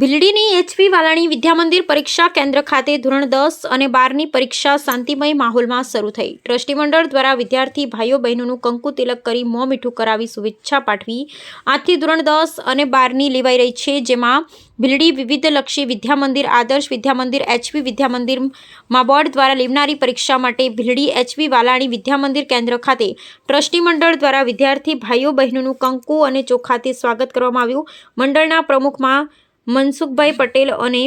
ભીલડીની HP Valani Vidyamandir પરીક્ષા કેન્દ્ર ખાતે ધોરણ દસ અને બારની પરીક્ષા શાંતિમય માહોલમાં શરૂ થઈ. ટ્રસ્ટી મંડળ દ્વારા વિદ્યાર્થી ભાઈઓ બહેનોનું કંકુ તિલક કરી મોં મીઠું કરાવી શુભેચ્છા પાઠવી. આજથી ધોરણ દસ અને બારની લેવાઈ રહી છે, જેમાં ભીલડી વિવિધલક્ષી વિદ્યામંદિર, આદર્શ વિદ્યામંદિર એચપી વિદ્યામંદિરમાં બોર્ડ દ્વારા લેવનારી પરીક્ષા માટે ભીલડી એચપી વાલાણી વિદ્યામંદિર કેન્દ્ર ખાતે ટ્રસ્ટી મંડળ દ્વારા વિદ્યાર્થી ભાઈઓ બહેનોનું કંકુ અને ચોખાથી સ્વાગત કરવામાં આવ્યું. મંડળના પ્રમુખમાં મનસુખભાઈ પટેલ અને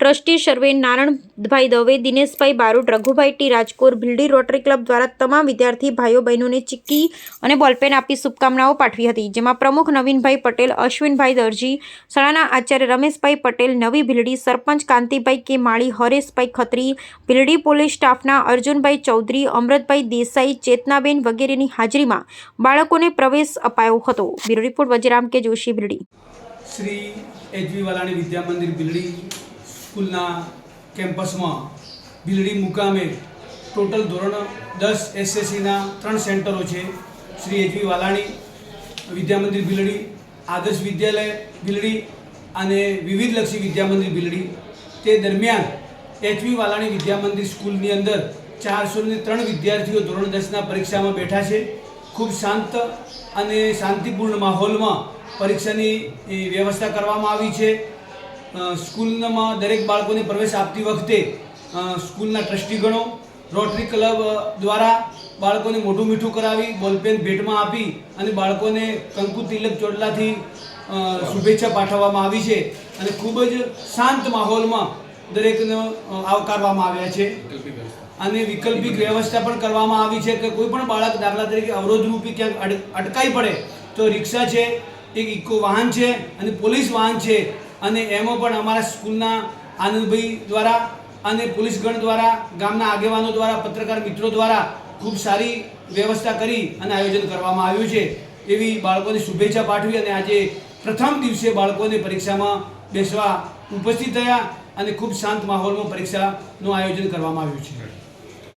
ટ્રસ્ટી સર્વે Naranbhai Dave, Dineshbhai Barot Raghubhai T Rajkor, Bhildi Rotary Club દ્વારા તમામ વિદ્યાર્થી ભાઈઓ બહેનોને ચિક્કી અને બોલપેન આપી શુભકામનાઓ પાઠવી હતી, જેમાં પ્રમુખ નવીનભાઈ પટેલ, અશ્વિનભાઈ દરજી, શાળાના આચાર્ય રમેશભાઈ પટેલ, નવી ભીલડી સરપંચ કાંતિભાઈ કે માળી, હરેશભાઈ ખત્રી, ભીલડી પોલીસ સ્ટાફના અર્જુનભાઈ ચૌધરી, અમૃતભાઈ દેસાઈ, ચેતનાબેન વગેરેની હાજરીમાં બાળકોને પ્રવેશ અપાયો હતો. Bureau report Vajram K Joshi Bhildi. Shri HV Valani Vidya Mandir Bhildi સ્કૂલના કેમ્પસમાં ભીલડી મુકામે ટોટલ ધોરણ દસ એસએસસીના ત્રણ સેન્ટરો છે. શ્રી એચવી વાલાણી વિદ્યા મંદિર ભીલડી આદર્શ વિદ્યાલય ભીલડી અને વિવિધલક્ષી વિદ્યા મંદિર ભીલડી તે દરમિયાન એચવી વાલાણી વિદ્યા મંદિર સ્કૂલની અંદર ચારસો ને ત્રણ વિદ્યાર્થીઓ ધોરણ દસના પરીક્ષામાં બેઠા છે. ખૂબ શાંત અને શાંતિપૂર્ણ માહોલમાં પરીક્ષાની વ્યવસ્થા કરવામાં આવી છે. સ્કૂલમાં દરેક બાળકોને પ્રવેશ આપતી વખતે સ્કૂલના ટ્રસ્ટીગણો, રોટરી ક્લબ દ્વારા બાળકોને મોઢું મીઠું કરાવી, બોલપેન ભેટમાં આપી અને બાળકોને કંકુ તિલક ચોટલાથી શુભેચ્છા પાઠવવામાં આવી છે અને ખૂબ જ શાંત માહોલમાં દરેકને આવકારવામાં આવ્યા છે. અને વિકલ્પિક વ્યવસ્થા પણ કરવામાં આવી છે કે કોઈ પણ બાળક દાખલા તરીકે અવરોધરૂપી ક્યાંક અટકાઈ પડે તો રિક્ષા છે, એક ઇકો વાહન છે અને પોલીસ વાહન છે અને એમાં પણ અમારા સ્કૂલના આનંદભાઈ દ્વારા અને પોલીસગણ દ્વારા, ગામના આગેવાનો દ્વારા, પત્રકાર મિત્રો દ્વારા ખૂબ સારી વ્યવસ્થા કરી અને આયોજન કરવામાં આવ્યું છે. એવી બાળકોને શુભેચ્છા પાઠવી અને આજે પ્રથમ દિવસે બાળકોને પરીક્ષામાં બેસવા ઉપસ્થિત થયા અને ખૂબ શાંત માહોલમાં પરીક્ષાનું આયોજન કરવામાં આવ્યું છે.